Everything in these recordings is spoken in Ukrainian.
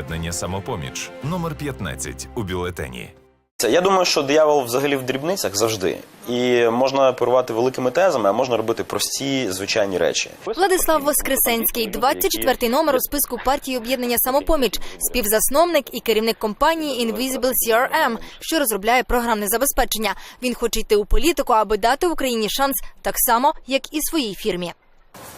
Об'єднання самопоміч номер 15 у бюлетені. Я думаю, що диявол взагалі в дрібницях завжди. І можна оперувати великими тезами, а можна робити прості, звичайні речі. Владислав Воскресенський, 24-й номер у списку партії об'єднання самопоміч, співзасновник і керівник компанії Invisible CRM, що розробляє програмне забезпечення. Він хоче йти у політику, аби дати Україні шанс так само, як і своїй фірмі.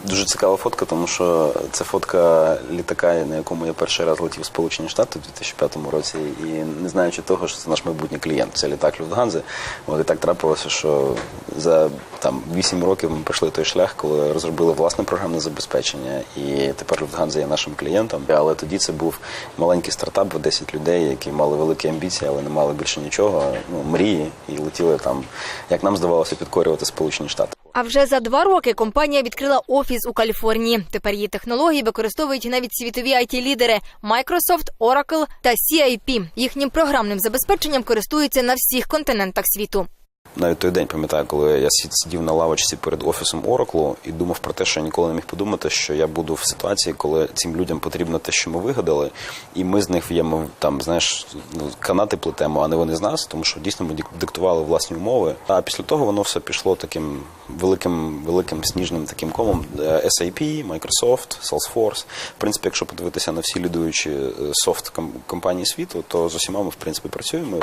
Дуже цікава фотка, тому що це фотка літака, на якому я перший раз летів в Сполучені Штати у 2005 році, і не знаючи того, що це наш майбутній клієнт, це літак Люфтганзи. От і так трапилося, що за там 8 років ми пройшли той шлях, коли розробили власне програмне забезпечення, і тепер Люфтганза є нашим клієнтом. Але тоді це був маленький стартап, 10 людей, які мали великі амбіції, але не мали більше нічого. Ну мрії і летіли там, як нам здавалося, підкорювати Сполучені Штати. А вже за два роки компанія відкрила офіс у Каліфорнії. Тепер її технології використовують навіть світові it лідери Microsoft, Oracle та CIP. Їхнім програмним забезпеченням користуються на всіх континентах світу. Навіть той день пам'ятаю, коли я сидів на лавочці перед офісом Oracle і думав про те, що я ніколи не міг подумати, що я буду в ситуації, коли цим людям потрібно те, що ми вигадали, і ми з них в'ємо там, знаєш, ну, канати плетемо, а не вони з нас, тому що дійсно ми диктували власні умови. А після того воно все пішло таким великим, великим сніжним таким комом. Е, SAP, Microsoft, Salesforce. В принципі, якщо подивитися на всі лідуючі е, софт компанії світу, то з усіма ми в принципі працюємо.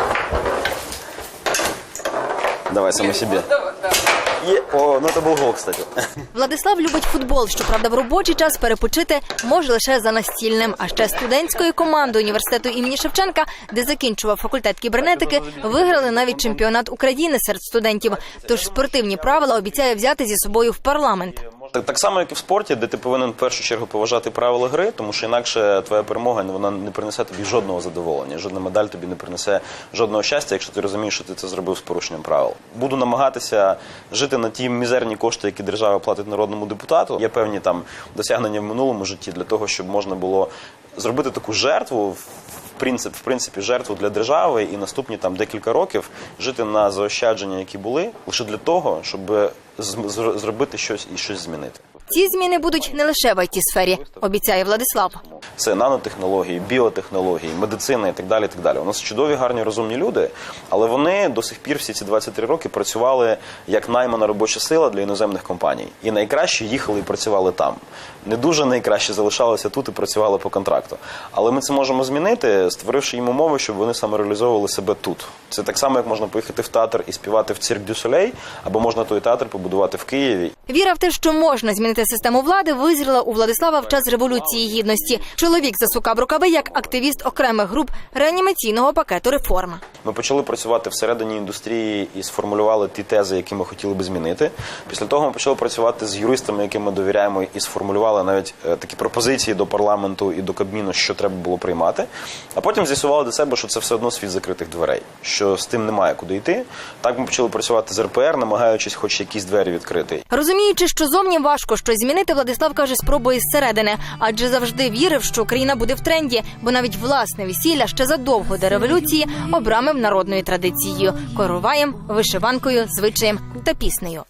Давай саме собі. Є, о, ну це був гол, кстати. Владислав любить футбол. Щоправда, в робочий час перепочити може лише за настільним. А ще студентською командою університету імені Шевченка, де закінчував факультет кібернетики, виграли навіть чемпіонат України серед студентів. Тож спортивні правила обіцяє взяти зі собою в парламент. Так, так само, як і в спорті, де ти повинен в першу чергу поважати правила гри, тому що інакше твоя перемога вона не принесе тобі жодного задоволення, жодна медаль тобі не принесе жодного щастя, якщо ти розумієш, що ти це зробив з порушенням правил. Буду намагатися жити на ті мізерні кошти, які держава платить народному депутату. Є певні там досягнення в минулому житті для того, щоб можна було зробити таку жертву. в принцип, в принципі, жертву для держави і наступні там декілька років жити на заощадження, які були, лише для того, щоб зробити щось і щось змінити. Ці зміни будуть не лише в it сфері, обіцяє Владислав. Це нанотехнології, біотехнології, медицина і так далі. І так далі. У нас чудові, гарні, розумні люди, але вони до сих пір всі ці 23 роки працювали як наймана робоча сила для іноземних компаній. І найкраще їхали і працювали там. Не дуже найкраще залишалися тут і працювали по контракту. Але ми це можемо змінити, створивши їм умови, щоб вони самореалізовували себе тут. Це так само, як можна поїхати в театр і співати в цирк дю Солей, або можна той театр побудувати в Києві. Віра в те, що можна змінити систему влади, визріла у Владислава в час революції гідності. Чоловік засукав рукави як активіст окремих груп реанімаційного пакету реформ. Ми почали працювати всередині індустрії і сформулювали ті тези, які ми хотіли би змінити. Після того ми почали працювати з юристами, яким ми довіряємо, і сформулювали навіть е, такі пропозиції до парламенту і до Кабміну, що треба було приймати. А потім з'ясували для себе, що це все одно світ закритих дверей, що з тим немає куди йти. Так ми почали працювати з РПР, намагаючись, хоч якісь двері відкрити. Розуміючи, що зовні важко щось змінити, Владислав каже, спробує зсередини, адже завжди вірив, що Україна буде в тренді, бо навіть власне весілля ще задовго до революції обрамив народною традицією короваєм, вишиванкою, звичаєм та піснею.